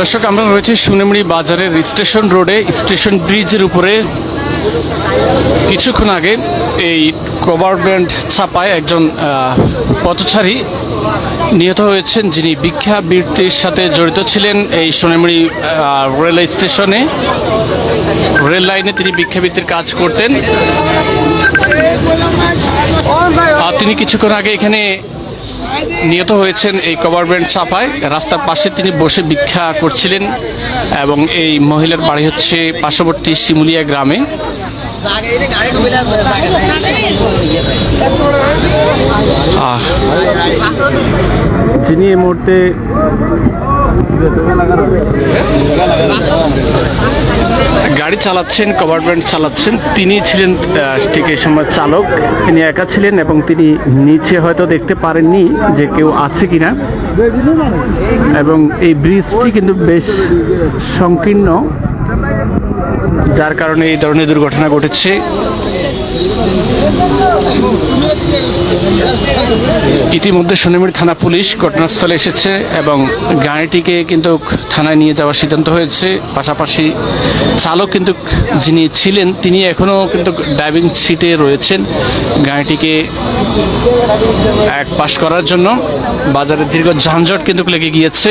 দর্শক, আমরা রয়েছি সুনেমড়ি বাজারের স্টেশন রোডে, স্টেশন ব্রিজের উপরে। কিছুক্ষণ আগে এই ব্যান্ড ছাপায় একজন পথচারী নিহত হয়েছেন, যিনি ভিক্ষাবৃত্তির সাথে জড়িত ছিলেন এই সোনামুড়ি রেল স্টেশনে। রেল লাইনে তিনি ভিক্ষাবৃত্তির কাজ করতেন। তিনি কিছুক্ষণ আগে এখানে নিহত হয়েছেন এই কভার ব্যান্ড চাপায় রাস্তার পাশে তিনি বসে ভিক্ষা করছিলেন এবং এই মহিলার বাড়ি হচ্ছে পার্শ্ববর্তী শিমুলিয়া গ্রামে। যিনি এই মুহূর্তে গাড়ি চালাচ্ছেন কভার ব্যান্ড চালাচ্ছেন। তিনি ছিলেন ঠিক এই সময় চালক। তিনি একা ছিলেন এবং তিনি নিচে হয়তো দেখতে পারেননি যে কেউ আছে কিনা। এবং এই ব্রিজটি কিন্তু বেশ সংকীর্ণ, যার কারণে এই ধরনের দুর্ঘটনা ঘটেছে। ইতিমধ্যে সুনামির থানা পুলিশ ঘটনাস্থলে এসেছে এবং গাড়িটিকে কিন্তু থানায় নিয়ে যাওয়ার সিদ্ধান্ত হয়েছে। পাশাপাশি চালক কিন্তু যিনি ছিলেন, তিনি এখনও কিন্তু ড্রাইভিং সিটে রয়েছেন। গাড়িটিকে এক পাশ করার জন্য বাজারে দীর্ঘ যানজট কিন্তু লেগে গিয়েছে।